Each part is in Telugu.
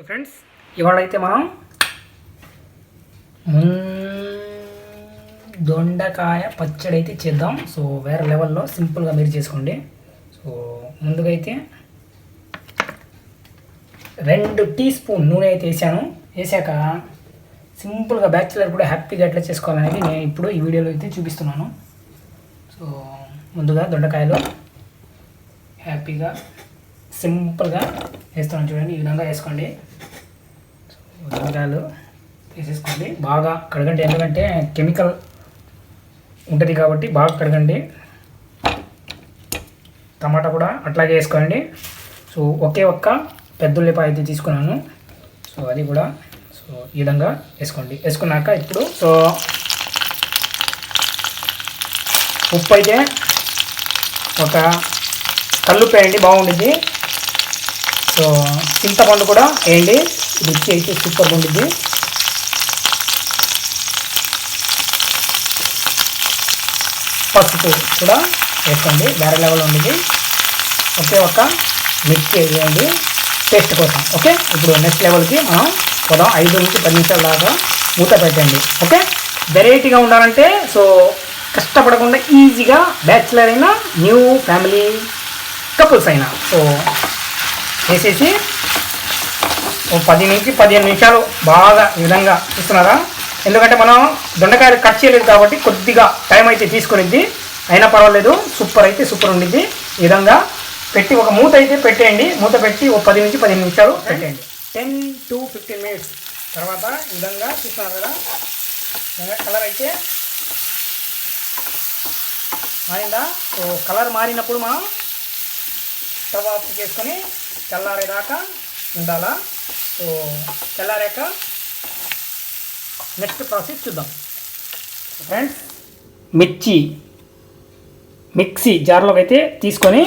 సో ఫ్రెండ్స్ ఇవాళ అయితే మనం దొండకాయ పచ్చడి అయితే చేద్దాం. సో వేరే లెవెల్లో సింపుల్గా మీరు చేసుకోండి. సో ముందుగా అయితే రెండు టీ స్పూన్ నూనె అయితే వేసాను. వేసాక సింపుల్గా బ్యాచులర్ కూడా హ్యాపీగా ఎట్లా చేసుకోవాలనేది నేను ఇప్పుడు ఈ వీడియోలో అయితే చూపిస్తున్నాను. సో ముందుగా దొండకాయలు హ్యాపీగా సింపుల్గా వేస్తున్నాను చూడండి ఈ విధంగా వేసుకోండి. సో వేసేసుకోండి. బాగా కడగండి ఎందుకంటే కెమికల్ ఉంటుంది కాబట్టి బాగా కడగండి. టమాటా కూడా అట్లాగే వేసుకోండి. సో ఒకే ఒక్క పెద్ద ఉల్లిపాయ అయితే తీసుకున్నాను. సో అది కూడా సో ఈ విధంగా వేసుకోండి. వేసుకున్నాక ఇప్పుడు సో ఉప్పు అయితే ఒక కళ్ళు వేయండి బాగుంటుంది సో చింతపండు కూడా వేయండి. రుచి అయితే సూపర్గా ఉండిద్ది. పసుపు కూడా వేసుకోండి. వేరే లెవెల్ ఉండేది ఒకే ఒక మిర్చి వేయండి టేస్ట్ కోసం ఓకే? ఇప్పుడు నెక్స్ట్ లెవెల్కి మనం పోదాం ఐదు నుంచి పది నిమిషాల దాకా మూత పెట్టండి ఓకే? వెరైటీగా ఉండాలంటే సో కష్టపడకుండా ఈజీగా బ్యాచిలర్ అయినా న్యూ ఫ్యామిలీ కపుల్స్ అయినా సో వేసేసి ఓ పది నుంచి పదిహేను నిమిషాలు బాగా ఈ విధంగా చూస్తున్నారా? ఎందుకంటే మనం దొండకాయలు కట్ చేయలేదు కాబట్టి కొద్దిగా టైం అయితే తీసుకునిద్ది. అయినా పర్వాలేదు సూపర్ అయితే సూపర్ ఉండిద్ది. ఈ విధంగా పెట్టి ఒక మూత అయితే పెట్టేయండి. మూత పెట్టి ఒక పది నుంచి పదిహేను నిమిషాలు పెట్టేయండి. టెన్ టు ఫిఫ్టీన్ మినిట్స్ తర్వాత ఈ విధంగా చూస్తున్నారు కదా? కలర్ అయితే మారిందా? సో కలర్ మారినప్పుడు మనం స్టవ్ ఆఫ్ చేసుకొని చల్లారేదాకా ఉండాలా? సో చల్లారాక నెక్స్ట్ ప్రాసెస్ చూద్దాం. ఫ్రెండ్స్ మిర్చి మిక్సీ జార్లోకి అయితే తీసుకొని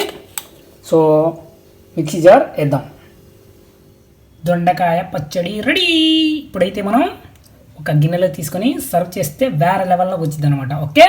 సో మిక్సీ జార్ వేద్దాం. దొండకాయ పచ్చడి రెడీ! ఇప్పుడైతే మనం ఒక గిన్నెలో తీసుకొని సర్వ్ చేస్తే వేరే లెవెల్లోకి వచ్చింది అనమాట ఓకే?